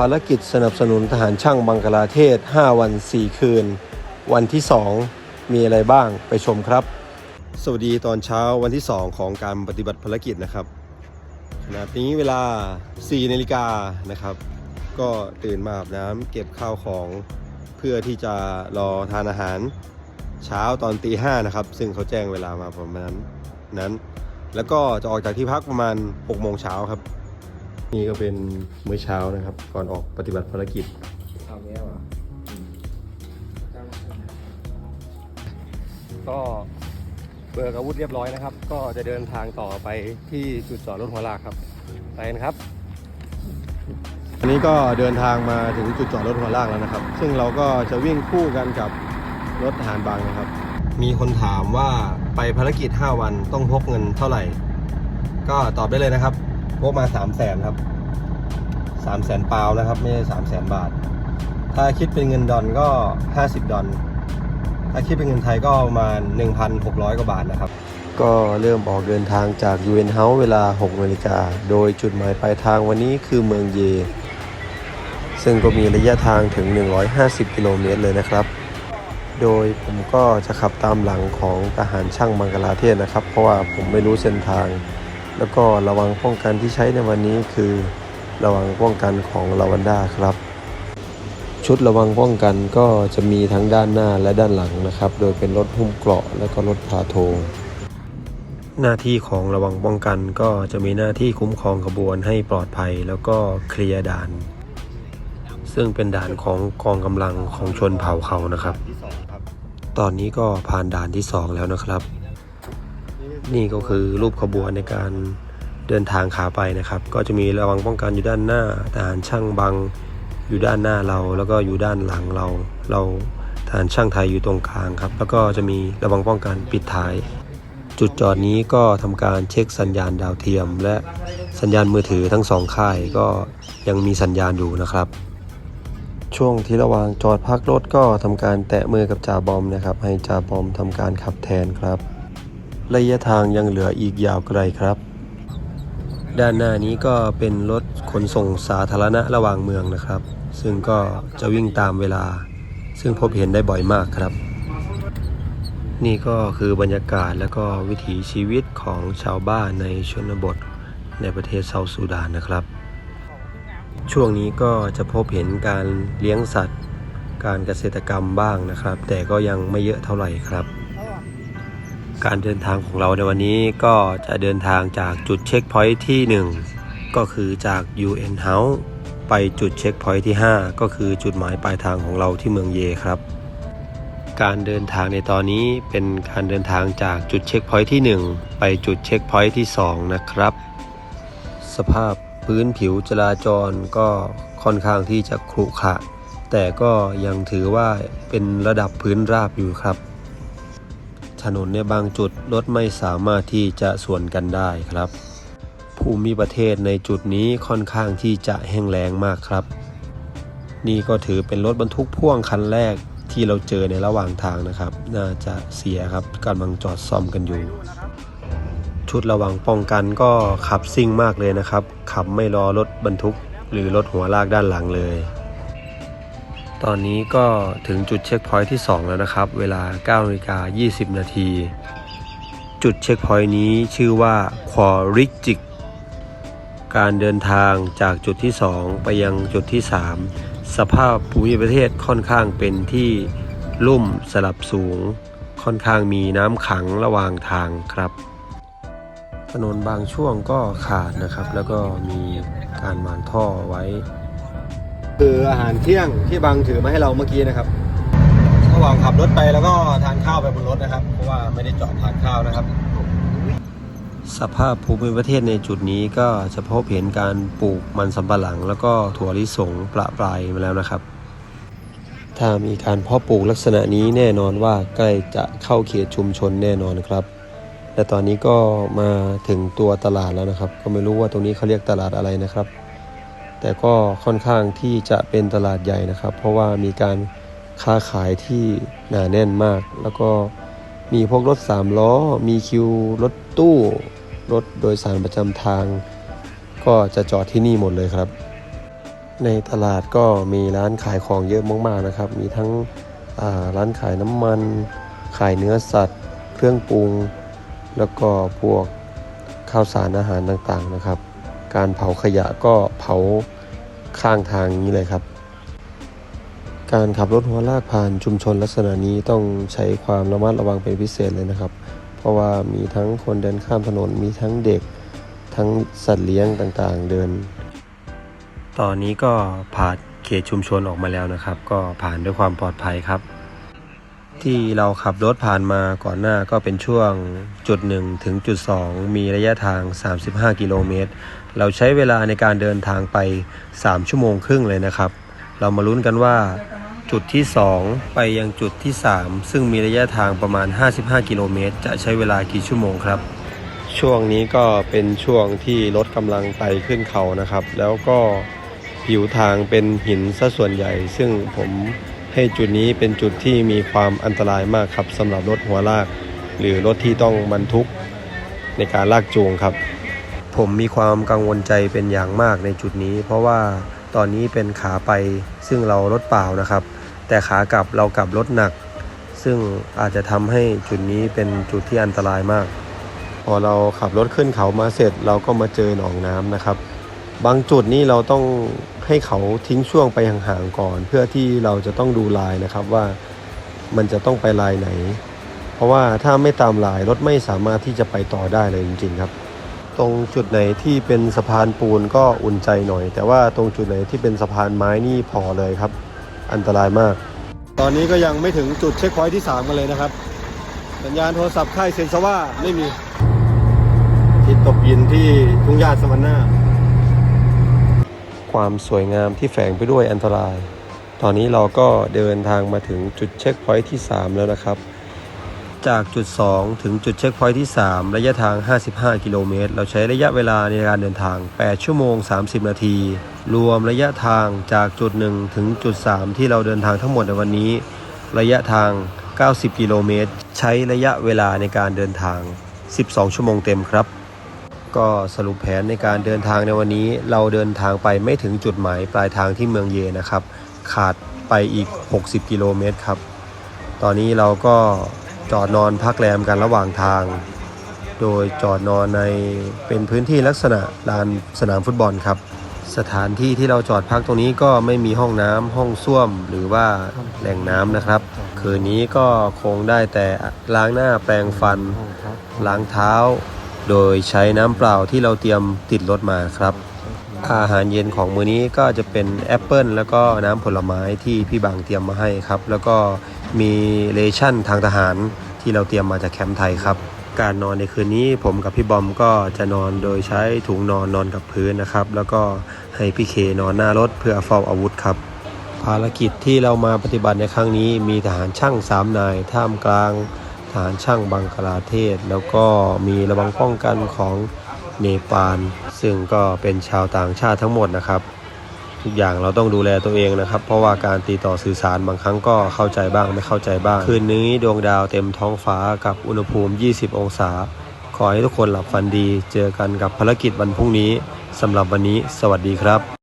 ภารกิจสนับสนุนทหารช่างบังกลาเทศ 5 วัน 4 คืน วันที่ 2 มีอะไรบ้างไปชมครับ สวัสดีตอนเช้าวันที่ 2 ของการปฏิบัติภารกิจนะครับขณะนี้เวลา 4 นาฬิกานะครับ ก็ตื่นมาอาบน้ำเก็บข้าวของเพื่อที่จะรอทานอาหารเช้าตอนตีห้านะครับ ซึ่งเขาแจ้งเวลามาประมาณนั้นนั้นแล้วก็จะออกจากที่พักประมาณ6โมงเช้าครับ นี่ก็เป็นมื้อเช้านะครับ ก่อนออกปฏิบัติภารกิจเอาเนี้ยเหรอก็เบิกอาวุธเรียบร้อยนะครับ ก็จะเดินทางต่อไปที่จุดจอดรถหัวลากครับไปกันครับอันนี้ก็เดินทางมาถึงจุดจอดรถหัวลากแล้วนะครับ ซึ่งเราก็จะวิ่งคู่กันกับรถทหารบางนะครับ มีคนถามว่าไปภารกิจ 5 วันต้องพกเงินเท่าไหร่ ก็ตอบได้เลยนะครับพ กมา3 0 0แสนครับ3 0 0แสนปาวนะครับ ไม่ใช่3 0 0แสนบาท ถ้าคิดเป็นเงินดอลก็50ดอลถ้าคิดเป็นเงินไทยก็ประมาณ1,600กร้อยกว่าบาทนะครับ ก็เริ่มออกเดินทางจาก UN House เวลา6นาฬิกาโดยจุดหมายปลายทางวันนี้คือเมืองเย ซึ่งก็มีระยะทางถึง 150 กิโลเมตรเลยนะครับ โดยผมก็จะขับตามหลังของทหารช่างบังกลาเทศนะครับ เพราะว่าผมไม่รู้เส้นทาง แล้วก็ระวังป้องกันที่ใช้ในวันนี้คือ ระวังป้องกันของลาวันด้าครับ ชุดระวังป้องกันก็จะมีทั้งด้านหน้าและด้านหลังนะครับ โดยเป็นรถหุ้มเกราะและก็รถพาโท หน้าที่ของระวังป้องกันก็จะมีหน้าที่คุ้มครองขบวนให้ปลอดภัย แล้วก็เคลียร์ด่าน ซึ่งเป็นด่านของกองกำลังของชนเผ่าเขานะครับ ตอนนี้ก็ผ่านด่านที่สองแล้วนะครับ นี่ก็คือรูปขบวนในการเดินทางขาไปนะครับ ก็จะมีระวังป้องกันอยู่ด้านหน้าทหารช่างบังอยู่ด้านหน้าเรา แล้วก็อยู่ด้านหลังเรา เราทหารช่างไทยอยู่ตรงกลางครับ แล้วก็จะมีระวังป้องกันปิดท้าย จุดจอดนี้ก็ทำการเช็คสัญญาณดาวเทียม และสัญญาณมือถือทั้งสองค่ายก็ยังมีสัญญาณอยู่นะครับช่วงที่ระหว่างจอดพักรถก็ทำการแตะมือกับจ่าบอมนะครับ ให้จ่าบอมทำการขับแทนครับ ระยะทางยังเหลืออีกยาวไกลครับ ด้านหน้านี้ก็เป็นรถขนส่งสาธารณะระหว่างเมืองนะครับ ซึ่งก็จะวิ่งตามเวลา ซึ่งพบเห็นได้บ่อยมากครับ นี่ก็คือบรรยากาศและก็วิถีชีวิตของชาวบ้านในชนบทในประเทศเซาท์ซูดานนะครับ ช่วงนี้ก็จะพบเห็นการเลี้ยงสัตว์ การเกษตรกรรมบ้างนะครับ แต่ก็ยังไม่เยอะเท่าไหร่ครับ การเดินทางของเราในวันนี้ก็จะเดินทางจากจุดเช็คพอยท์ที่ 1 ก็คือจาก UN House ไปจุดเช็คพอยท์ที่ 5 ก็คือจุดหมายปลายทางของเราที่เมืองเยครับ การเดินทางในตอนนี้เป็นการเดินทางจากจุดเช็คพอยท์ที่ 1 ไปจุดเช็คพอยท์ที่ 2 นะครับ สภาพพื้นผิวจราจรก็ค่อนข้างที่จะขรุขระแต่ก็ยังถือว่าเป็นระดับพื้นราบอยู่ครับ ถนนในบางจุดรถไม่สามารถที่จะสวนกันได้ครับ ภูมิประเทศในจุดนี้ค่อนข้างที่จะแห้งแล้งมากครับ นี่ก็ถือเป็นรถบรรทุกพ่วงคันแรกที่เราเจอในระหว่างทางนะครับ น่าจะเสียครับกำลังจอดซ่อมกันอยู่ ชุดระวังป้องกันก็ขับซิ่งมากเลยนะครับ ขับไม่รอรถบรรทุก หรือรถหัวลากด้านหลังเลย ตอนนี้ก็ถึงจุดเช็คพอยท์ที่ 2 แล้วนะครับ เวลา9นาฬิกา20 นาที จุดเช็คพอยท์นี้ชื่อว่าควอริจิก การเดินทางจากจุดที่ 2 ไปยังจุดที่ 3 สภาพภูมิประเทศค่อนข้างเป็นที่ลุ่มสลับสูง ค่อนข้างมีน้ำขังระหว่างทางครับ ถนนบางช่วงก็ขาดนะครับ แล้วก็มีการมานท่อไว้ คืออาหารเที่ยงที่บางถือมาให้เราเมื่อกี้นะครับระหว่างขับรถไปแล้วก็ทานข้าวไปบนรถนะครับ เพราะว่าไม่ได้จอดทานข้าวนะครับ สภาพภูมิประเทศในจุดนี้ก็จะพบเห็นการปลูกมันสำปะหลัง แล้วก็ถั่วลิสงประปรายมาแล้วนะครับ ถ้ามีการเพาะปลูกลักษณะนี้แน่นอนว่าใกล้จะเข้าเขตชุมชนแน่นอนครับและตอนนี้ก็มาถึงตัวตลาดแล้วนะครับ ก็ไม่รู้ว่าตรงนี้เขาเรียกตลาดอะไรนะครับ แต่ก็ค่อนข้างที่จะเป็นตลาดใหญ่นะครับ เพราะว่ามีการค้าขายที่หนาแน่นมาก แล้วก็มีพวกรถสามล้อ มีคิวรถตู้รถโดยสารประจำทาง ก็จะจอดที่นี่หมดเลยครับ ในตลาดก็มีร้านขายของเยอะมากๆนะครับ มีทั้งร้านขายน้ำมัน ขายเนื้อสัตว์ เครื่องปรุง แล้วก็พวกข้าวสารอาหารต่างๆนะครับ การเผาขยะก็เผาข้างทางนี้เลยครับ การขับรถหัวลากผ่านชุมชนลักษณะนี้ต้องใช้ความระมัดระวังเป็นพิเศษเลยนะครับ เพราะว่ามีทั้งคนเดินข้ามถนนมีทั้งเด็กทั้งสัตว์เลี้ยงต่างๆเดิน ตอนนี้ก็ผ่านเขตชุมชนออกมาแล้วนะครับ ก็ผ่านด้วยความปลอดภัยครับ ที่เราขับรถผ่านมาก่อนหน้าก็เป็นช่วงจุด1ถึงจุด2มีระยะทาง 35 กิโลเมตร เราใช้เวลาในการเดินทางไป 3 ชั่วโมงครึ่งเลยนะครับ เรามาลุ้นกันว่าจุดที่ 2 ไปยังจุดที่ 3 ซึ่งมีระยะทางประมาณ 55 กิโลเมตร จะใช้เวลากี่ชั่วโมงครับ ช่วงนี้ก็เป็นช่วงที่รถกำลังไต่ขึ้นเขานะครับ แล้วก็ผิวทางเป็นหินซะส่วนใหญ่ ซึ่งผมให้จุดนี้เป็นจุดที่มีความอันตรายมากครับสำหรับรถหัวลาก หรือรถที่ต้องบรรทุกในการลากจูงครับ ผมมีความกังวลใจเป็นอย่างมากในจุดนี้ เพราะว่าตอนนี้เป็นขาไปซึ่งเรารถเปล่านะครับ แต่ขากลับเรากลับรถหนัก ซึ่งอาจจะทำให้จุดนี้เป็นจุดที่อันตรายมาก พอเราขับรถขึ้นเขามาเสร็จเราก็มาเจอหนองน้ำนะครับ บางจุดนี่เราต้องให้เขาทิ้งช่วงไปห่างๆก่อน เพื่อที่เราจะต้องดูลายนะครับว่ามันจะต้องไปลายไหน เพราะว่าถ้าไม่ตามลายรถไม่สามารถที่จะไปต่อได้เลยจริงๆครับ ตรงจุดไหนที่เป็นสะพานปูนก็อุ่นใจหน่อย แต่ว่าตรงจุดไหนที่เป็นสะพานไม้นี่พอเลยครับ อันตรายมาก ตอนนี้ก็ยังไม่ถึงจุดเช็คพอยท์ที่ 3 กันเลยนะครับ สัญญาณโทรศัพท์ค่ายเซนซาว่าไม่มีทิศตกยินที่ทุ่งหญ้าสวรรค์หน้าความสวยงามที่แฝงไปด้วยอันตราย ตอนนี้เราก็เดินทางมาถึงจุดเช็คพอยท์ที่ 3 แล้วนะครับ จากจุด 2 ถึงจุดเช็คพอยท์ที่ 3 ระยะทาง 55 กิโลเมตร เราใช้ระยะเวลาในการเดินทาง 8 ชั่วโมง 30 นาที รวมระยะทางจากจุด 1 ถึงจุด 3 ที่เราเดินทางทั้งหมดในวันนี้ ระยะทาง 90 กิโลเมตร ใช้ระยะเวลาในการเดินทาง 12 ชั่วโมงเต็มครับ ก็สรุปแผนในการเดินทางในวันนี้ เราเดินทางไปไม่ถึงจุดหมายปลายทางที่เมืองเยนะครับ ขาดไปอีก 60 กิโลเมตรครับ ตอนนี้เราก็ จอดนอนพักแรมกันระหว่างทาง โดยจอดนอนในเป็นพื้นที่ลักษณะลานสนามฟุตบอลครับ สถานที่ที่เราจอดพักตรงนี้ก็ไม่มีห้องน้ำห้องส้วมหรือว่าแหล่งน้ำนะครับ คืนนี้ก็คงได้แต่ล้างหน้าแปรงฟัน ล้างเท้า โดยใช้น้ำเปล่าที่เราเตรียมติดรถมาครับอาหารเย็นของมื้อนี้ก็จะเป็นแอปเปิลแล้วก็น้ำผลไม้ที่พี่บางเตรียมมาให้ครับ แล้วก็ มีเลชั่นทางทหารที่เราเตรียมมาจากแคมป์ไทยครับ การนอนในคืนนี้ผมกับพี่บอมก็จะนอนโดยใช้ถุงนอนนอนกับพื้นนะครับ แล้วก็ให้พี่เคนอนหน้ารถเพื่อเฝ้าอาวุธครับ ภารกิจที่เรามาปฏิบัติในครั้งนี้ มีทหารช่างสามนายท่ามกลางทหารช่างบังคลาเทศ แล้วก็มีระวังป้องกันของเนปาลซึ่งก็เป็นชาวต่างชาติทั้งหมดนะครับ ทุกอย่างเราต้องดูแลตัวเองนะครับ เพราะว่าการติดต่อสื่อสารบางครั้งก็เข้าใจบ้างไม่เข้าใจบ้าง คืนนี้ดวงดาวเต็มท้องฟ้ากับอุณหภูมิ 20 องศา ขอให้ทุกคนหลับฝันดี เจอกันกับภารกิจวันพรุ่งนี้สำหรับวันนี้ สวัสดีครับ